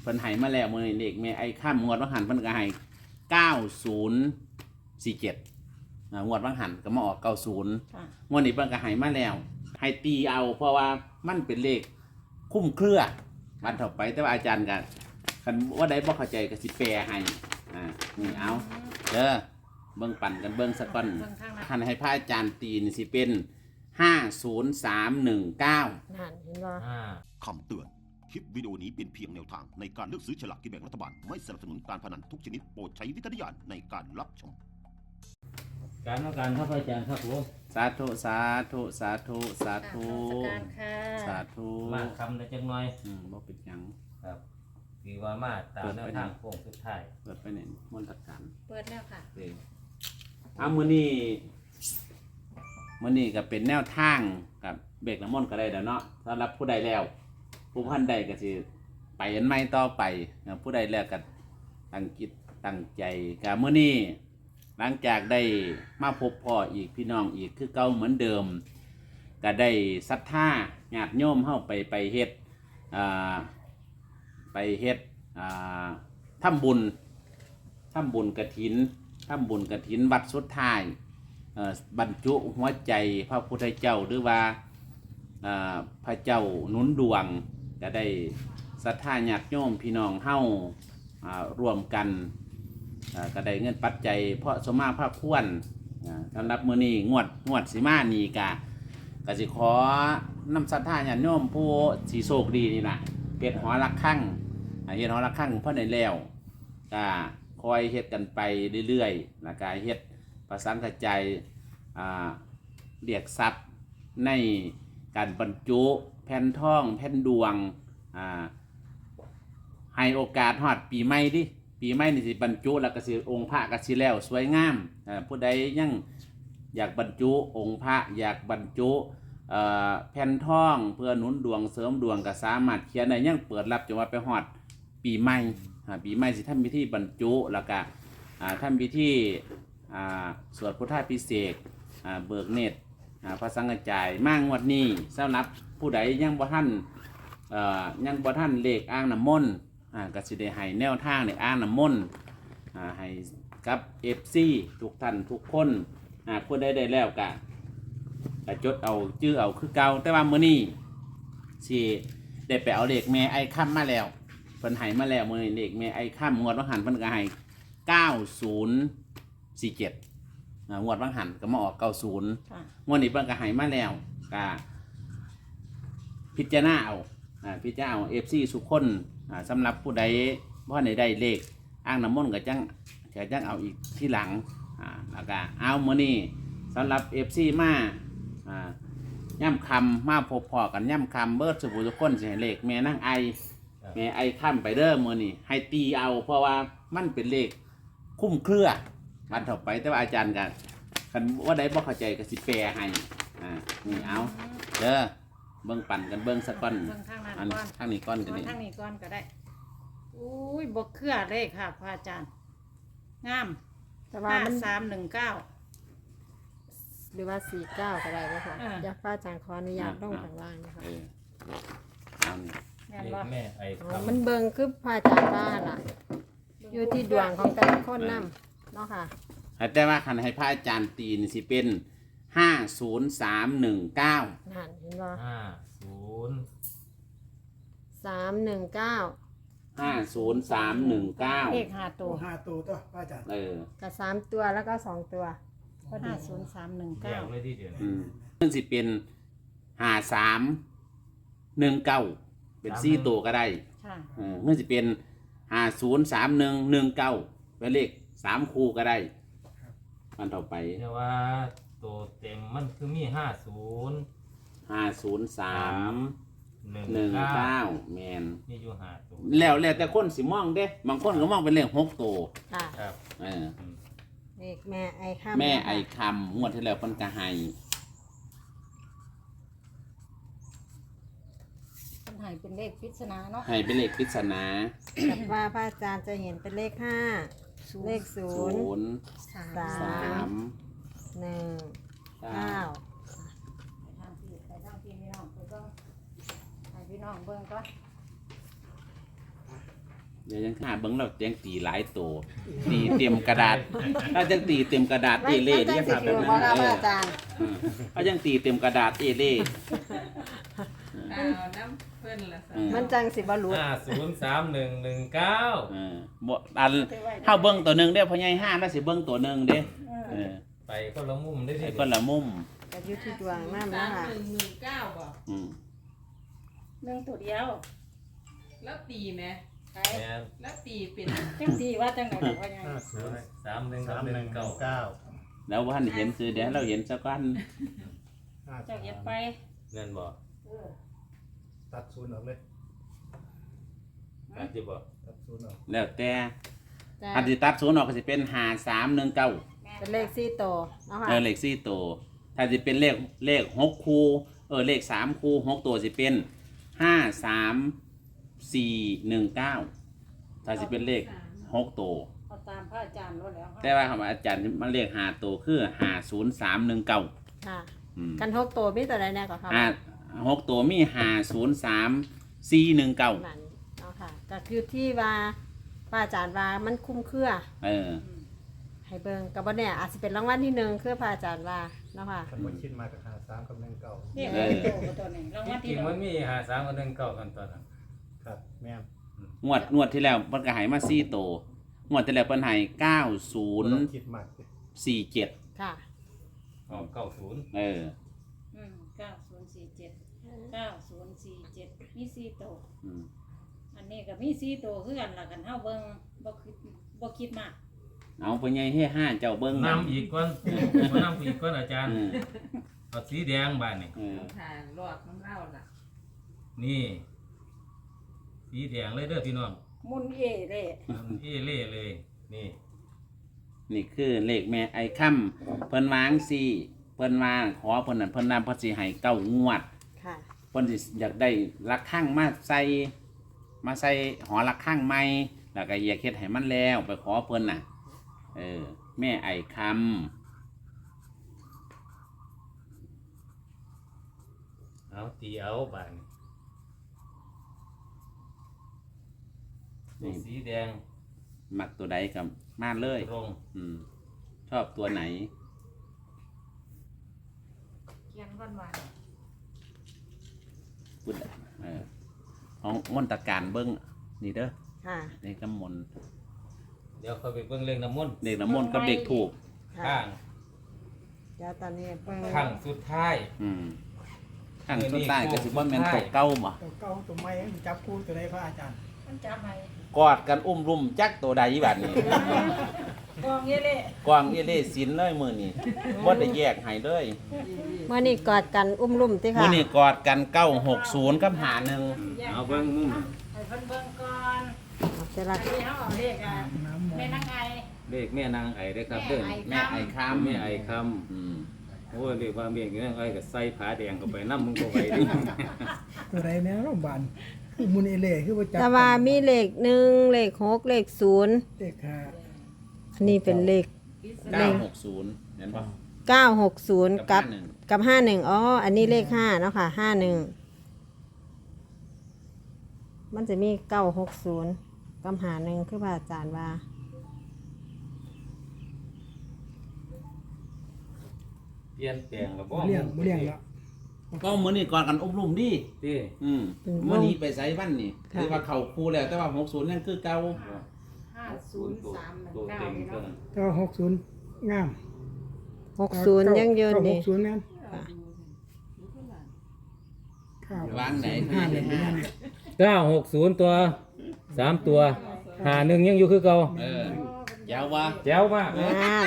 เพิ่นให้มาแล้วมื้อนี้เลขแม่ไอ้ข้ามงวดวังหันเพิ่นก็ให้9047อ่างวดวังหันก็มาออก 90ค่ะงวดนี้เพิ่นก็ให้มาแล้ว ให้ตีเอาเพราะว่ามันเป็นเลขคุ้มเครือวันต่อไปแต่ว่าอาจารย์ก็คันว่าใดบ่เข้าใจก็สิแปลให้อ่านี่เอาเด้อเบิ่งปั่นกันเบิ่งสักก่อนเบิ่งข้างหน้า คันให้พระอาจารย์ตีนี่สิเป็นห้าศูนย์สามหนึ่งเก้านั่นเห็นบ่ ห้า คำเตือน คลิปวิดีโอนี้เป็นเพียงแนวทางในการเลือกซื้อฉลากกินแบ่งรัฐบาล ไม่สนับสนุนการพนันทุกชนิดโปรดใช้วิจารณญาณในการรับชม การต้องการครับอาจารย์ครับผมสาธุสาธุสาธุสาธุนมัสการค่ะ สาธุมาคำได้จังหน่อยอืมบ่เป็นหยังครับดีว่ามาตามแนวทางโค้งสุดท้ายเปิดไปเนี่ยมนตการเปิดแล้วค่ะ เด้เอามื้อนี้มื้อนี้ก็เป็นแนวทางกับเบรกน้ำมนต์ก็ได้แล้วเนาะสำหรับผู้ใดแล้ว ผู้พันใดก็สิไปอันใหม่ต่อไปนะผู้ใดแล้วก็ตั้งจิตตั้งใจกับมื้อนี้หลังจากได้มาพบพ่ออีกพี่น้องอีกคือเก่าเหมือนเดิม ก็ได้ศรัทธาญาติโยมเข้าไปไปเฮ็ดไปเฮ็ดอ่าทำบุญทำบุญกระถินทำบุญกระถินวัดสุดท้ายบรรจุหัวใจพระพุทธเจ้าหรือว่าอ่าพระเจ้าหนุนดวง ก็ได้ศรัทธาญาติโยมพี่น้องเฮ้าอ่ารวมกันอ่าก็ได้เงินปัจจัยเพราะสมมาภาคควรอ่าสำหรับมื้อนี้งวดงวดสิมานี่กะก็สิขอนำศรัทธาญาติโยมผู้สิโชคดีนี่ล่ะเฮ็ดหอระฆังอ่าเฮ็ดหอระฆังเพิ่นได้แล้วก็คอยเฮ็ดกันไปเรื่อยๆแล้วก็เฮ็ดประสานกระจายอ่าเรียกทรัพย์ในการบรรจุ ผ่นทองแผ่นดวงอ่าให้โอกาสฮอดปีใหม่ดิปีใหม่นี่สิบรรจุแล้วก็สิองค์พระก็สิแล้วสวยงามอ่าผู้ใดยังอยากบรรจุองค์พระอยากบรรจุแผ่นทองเพื่อหนุนดวงเสริมดวงก็สามารถเขียนได้ยังเปิดรับจนว่าไปฮอดปีใหม่ปีใหม่สิทำพิธีบรรจุแล้วก็อ่าทำพิธีอ่สวดพุทธาพิเศษเบิกเนตรพระสังฆจายมางวดนี้สำหรับ ผู้ใดยังบ่ทันเอ่อยังบ่ทันเลขอ้างน้ำมนต์อ่าก็สิได้ให้แนวทางในอ่างน้ำมนต์อ่าให้กับเอฟซีทุกท่านทุกคนอ่าผู้ใดได้แล้วก็ก็จดเอาชื่อเอาคือเก่าแต่ว่ามื้อนี้สิได้ไปเอาเลขแม่ไอ้ค่ำมาแล้วเพิ่นให้มาแล้วมื้อนี้เลขแม่ไอ้ค่ำงวดวังหันเพิ่นก็ให้9047อ่างวดวังหันก็มาออก90ค่ะงวดนี้เพิ่นก็ให้มาแล้วก็ พิจารณาเอาอ่าพิจารณาเอาเอฟซีสุกคนอ่าสำหรับผู้ใดบ่ได้ได้เลขอ้างน้ำมนต์ก็จังก็จังเอาอีกที่หลังอ่าแล้วก็เอามื้อนี้สำหรับเอฟซีมาอ่าย่ำคำมาพบพอกันย่ำคำเบิดสุบุทุกคนสิให้เลขแม่นั่งไอแม่ไอค่ำไปเด้อมื้อนี้ให้ตีเอา เพราะว่ามันเป็นเลขคุ้มเครือวันต่อไปแต่ว่าอาจารย์ก็คันว่าได้บ่เข้าใจก็สิแปลให้อ่านี่เอาเด้อ เบิ่งปั่นกันเบิ่งสักก่อนเบิ่งข้างหน้าอันก่อนข้างนี้ก่อนกันเอานี่ทางนี้ก่อนก็ได้อุ้ยบกเครือเลขค่ะพระอาจารย์ งามแต่ว่าห้ามันสามหนึ่งเก้า หรือว่าสี่เก้าก็ได้ไหมคะอ่าเดี๋ยวป้าอาจารย์ขออนุญาตลงข้างล่างนะคะเออเอานี่แม่นเลบ่ขแม่ไอ้อ๋อคำมันเบิงคือพระอาจารย์ว่าล่ะ อยู่ที่ดวงของแต่ละคนนำเนาะค่ะ แต่ว่าคันให้พระอาจารย์ตีนี่สิเป็น ห้าศูนย์สามหนึ่งเก้านั่นเห็นบ่ห้าศูนย์สามหนึ่งเก้าห้าศูนย์สามหนึ่งเก้าเลขห้าตัตัววห้าตัวตัวป้าจัดเออกับสามตัวแล้วก็สองตัว ห้าศูนย์สามหนึ่งแยเก้ากเลยที่เดียวอืมซึ่งสิเป็นห้าสามหนึ่งเก้าเป็นสี่ตัวก็ได้ ค่ะ เออเมื่อสิเป็นห้าศูนย์สามหนึ่งหนึ่งเก้าเป็นเลขสามคู่ก็ได้มันต่อไปแต่ว่า ตัวเต็มมันคือมีห้าศูนย์ห้าศูนย์สามหนึ่งหนึ่งเก้าเก้าแมนนี่อยู่ห้าตัวแล้วแล้วแต่คนสิมองเด้บางคนก็มองเป็นเลขหกตัวค่ะครับเอออืมเลขแม่ไอ้ข้ามแม่ไอคำงวดที่แล้วเพิ่นก็ให้ต้นไห้เป็นเลขปริศนาเนาะให้เป็นเลขปริศนาแต่ว่าพระอาจารย์จะเห็นเป็นเลขห้าเลขศูศูนย์นย์สามสาสาม หนึ่งเก้าเก้าไปทางพี่ไปทางพี่พี่น้องไปเบิ่งให้พี่น้องเบิ่งก่อนเดี๋ยวยังหาเบิ่งเราแจ้งตีหลายตัวตีเต็มกระดาษถ้าจังตีเต็มกระดาษเอเล่มันเรียจักงสิภาพแบถืบอนั้นบ่ครับเอออาจารย์อืมถ้ายังตีเต็มกระดาษเอเล่เอาน้ำเพิ่นละสะอืมมันจังสิบ่หลุดห้าศูนย์สามหนึ่งหนึ่งเก้าเออบ่อันเฮาเบิ่งตัวหนึงเด้อพ่อใหญ่ห้าแล้วสิเบิ่งตัวหนึงเด้เออ ไปก็ละมุมได้ไอ้สิคนละมุมก็อยู่ที่ดวงน้ำสานะมคะหนึ่งหนึ่งเก้าบ่อืมหนึ่งตัวเดียวแล้วตีไหมไปแม่นแล้วตีเป็นจังสีว่าจังไหนบอกว่ายังไงห้าศูนย์สามหนึ่งกับสามหหนึ่นึ่งงเก้าเก้าแล้วบ่ทันได้เห็นซื้อเดี๋ยวให้เราเห็นซะก่อนห้าเจ้าเฮ็ดไปเงินบ่เออตัดศูนย์ออกเลยอาจจะบ่ตัดศูนย์ออกแล้วแต่จ้ะอันที่ตัดศูนย์ออกก็สิเป็น5319 เป็นเลขสี่ตัวเนาะค่ะเออเลข4ตัวถ้าสิเป็นเลขเลขหกคู่เออเลขสามคู่หกตัวสิเป็น53 419ถ้าสิเป็นเลขหกตัวเอาตามพระอาจารย์รู้แล้วแต่ว่าคำว่าอาจารย์มันเลขห้าตัวคือ50319ค่ะอืมกันหกตัวมีตัวใดแน่ก่อนครับห้าหกตัวมีห้าศูนย์สามสี่หนึ่งเก้านั่นเนาะค่ะก็คือที่ว่าป้าอาจารย์ว่ามันคุ้มเครือ เออ ให้เบิ่งกับบ่เนี่ยอาจจะเป็นรางวัลที่หนึ่งคือพระอาจารย์ว่าเนาะค่ะคันบ่คิดมากับห้าสามกับหนึ่งเก้านี่เออตัวตัวนี้รางวัลจริที่งหๆมันึ่นงมีหาสามกับหนึ่งเก้ากันตอนนั้นครับ แม่นงวดงวดที่แล้วเพิ่นก็ใหายมาสี่ตัวงวดที่แล้วเพิ่นใหายเก้าศูนย์บ่ต้องคิดมากสิสี่เจ็ดค่ะอ๋อเก้าศูนย์เอออืมเก้าศูนย์สี่เจ็ดเก้าศูนย์สี่เจ็ดมีสี่ตัวอืมอันนี้ก็มีสี่ตัวคือกันละกันเฮาเบิ่งบ่คิดบ่คิดมาก เอาไปใหญ่ให้ห้าเจ้าเบิ้งนำอีกก่อนมานำอีกก่อนอาจารย์ เออเอาสีแดงบ้านนี่ เออทางรอดน้ำเล่าล่ะนี่ สีแดงเลยเด้อพี่น้องมุนเอเด้เอเล่เลย นี่ นี่คือเลขแม่ไอ้ค่ำเพิ่นวางสี่เพิ่นมาขอเพิ่นนั่นเพิ่นนำเพิ่นสิให้เก้างวด ค่ะ เพิ่นสิอยากได้ระฆังมาใส่มาใส่หอระฆังใหม่แล้วก็อยากเฮ็ดให้มันแล้ว ไปขอเพิ่นน่ะ เออ แม่ไอ้คเอาตีเอาบ้านนี่สีแดงำมักตัวใดกับมาเลยตรงอืม ชอบตัวไหนเขียนวันวานพูดเออของมนตการเบิ้งนี่เด้อค่ะเลขน้ำมนต์ เดี๋ยวเขาไปเบิ่งเรื่องน้ำมนต์เลขน้ำมนต์กับเลขถูกค่ะข้างเดี๋ยวตอนนี้เบิ่งข้างสุดท้าย อืมข้างสุดใต้ก็สิบ่แม่นตกเก้าบ่ตัวเก้าตัวไม้จับคู่ตัวใดพระอาจารย์มันจับให้ กอดกันอุ้มรุมจักตัวใดบัดนี้ กองเอเล่กวางเอเล่สินเลยมื้อนี้บ่ได้แยกให้เลยเมื่อนี้กอดกันอุ้มลุ่มติค่ะมื้อนี้กอดกัน960กับ51เอาเบิ่งมุมให้เพิ่นเบิ่งก่อนเอาเสร็จละอันนี้เฮาเอาเลขอะน้ำมนแม่ต์นางไงเลขแม่นางไอ้เด้อครับเด้อแม่ไอ้คำแม่ไอ้คอืมำโอ้ยเรียกว่าเมียนางไอ้ก็ใส่ผ้าแดงเข้าไปน้ำมึงก็ไปดิตัวใดแนวโรงพยาบาล คือมุนเอเล่คือว่าจับแต่ว่ามีเลขหนึ่งเลขหกเลขศูนย์เด็กค่ะอันนี้เป็นเลข960เห็นบ่เก้าหกศูนย์กับ51กับห้าหนึ่งอ๋ออันนี้เลขห้าเนาะค่ะห้าหนึ่งมันจะมีเก้าหกศูนย์กับหาหนึ่งคือพระอาจารย์ว่าเปลี่ยนแปลงแล้วบ่บ่เลี้ยงบ่เลี้ยงแล้ว ก็มื้อนี้กอดกันอุ้มรุมดิดิอืมอืมมื้อนี้ไปไสบ้านนี่ค่ะคือว่าเข้าคู่แล้วแต่ว่า60ยังคือเก่าห้าศูนย์สามหนึ่งตัวเก้าเต็มนี่เท่าเนาะนั้นเก้าหกศูนย์งามหกศูนย์ยังยืนเก้าหดีกศูนย์แม่นข้าววางไหนห้าหนึ่งห้าแม่นเก้าหกศูนย์ตัวสามตัวหาหนึ่งยังอยู่คือเก่าเออเยาวว่าแจ๋วมาก งาน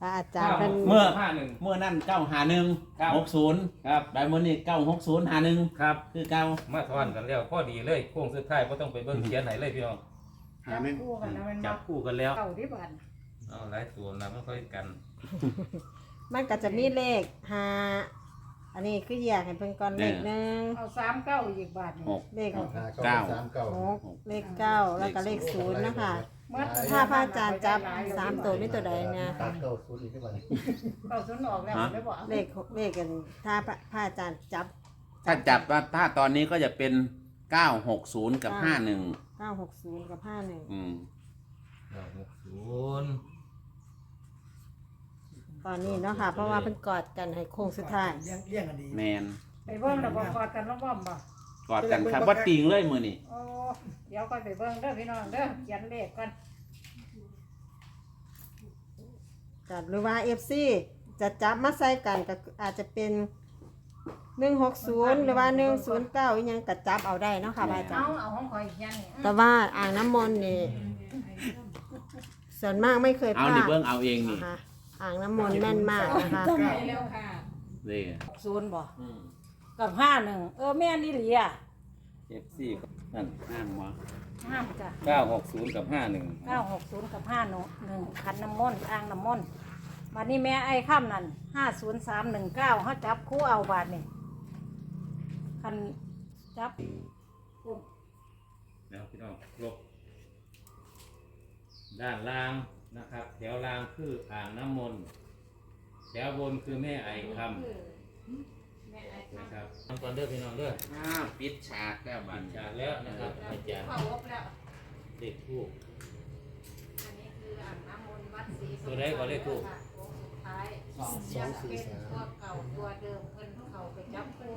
พระอาจารย์เป็นเมื่อ ห้าหนึ่ง เมื่อนั่นเก้าหาหนึ่งครับ หกศูนย์ครับ ได้มื่อนี้เก้าหกศูนย์หาหนึ่งครับ คือเก้ามาทอนกันแล้วพอดีเลยโค้งสุดท้ายก็ต้องไปเบิ่งเขียนไหนเลยพี่น้องจับคู่กันแล้วมันจัมาบคู่กันแล้วเก้าที่บ้านเอาหลายตัวนะไม่ค่อยกัน มันก็จะมีเลขห้า อันนี้คืออยากให้เพิ่นก่อนเลขหนึ่งเอาสามเก้าอีกบาทนี่หก เลขห้าเก้า สามเก้าหกเลขเก้าแล้วก็เลขศูนย์นะคะเมื่อถ้าพระอาจารย์จับสามตัวมีตัวใดเนี่ย ตัดเก้าศูนย์อีกที่บ้านเก้าศูนย์ออกแล้วไม่บอกเลขเลขกันถ้าพระพระอาจารย์จับถ้าจับว่าถ้าตอนนี้ก็จะเป็นเก้าหกศูนย์กับห้าหนึ่งเก้าหกศูนย์กับห้าหนึ่งอืม เก้าหกศูนย์ ตอนนี้เนาะค่ะ เพราะว่าเพิ่นกอดกันให้โค้งสุดท้าย เลี้ยงเลี้ยงกันดีแมนไปเบิ่งแล้วบ่กอดกันแล้วบ่บ่กอดกันครับว่าติงเลยมือนี่โอ้เดี๋ยวค่อยไปเบิ่งเด้อพี่น้องเด้อเขียนเลขก่อนกับหรือว่าเอฟซีจะจับมาใส่กันก็อาจจะเป็นหนึ่งหกศูนย์หรือว่าหนึ่งศูนย์เก้ายังกัจับเอาได้เนาะค่ะพระอาจารเอาย์เอาของข่อยเขียนนี่แต่ว่าอ่างน้ำมนต์นี่ส่วนมากไม่เคยพเอาลานี่ดเบิ่งเอาเองนี่ นะคะ อ่างน้ำมนต์แม่นมากนะคะไปแล้วค่ะเลยศูนย์บ่อืมกับห้าหนึ่งเออแม่นี่เหลียเอฟซีนั่นห้ามวะห้ามจ้ะเก้าหกศูนย์กับห้าหนึ่งเก้าหกศูนย์กับห้าหนึ่งหนึ่งคันน้ำมนต์อ่างน้ำมนต์วันนี้แม่ไอ้ข้ามนั่นห้าศูนย์สามหนึ่งเก้าเขาจับคู่เอาบาทนี่คันจับแล้วพี่น้องครบด้านล่าง นะครับ แถวล่างคืออ่างน้ำมนต์แถวบนคือแม่ไอคำนะครับทำก่อนเด้อพี่น้องเด้ออ้าวปิดฉากแล้วบับัดนจากแล้วนะครับอาจารย์เข้าอบแล้วเลขทูก อันนี้คืออ่างน้ำมนต์วัดศรีตัวใดก็เลขทูกสุดท้ายยังเป็นตัวเก่าตัวเดิมเพิ่นเขาไปจับคู่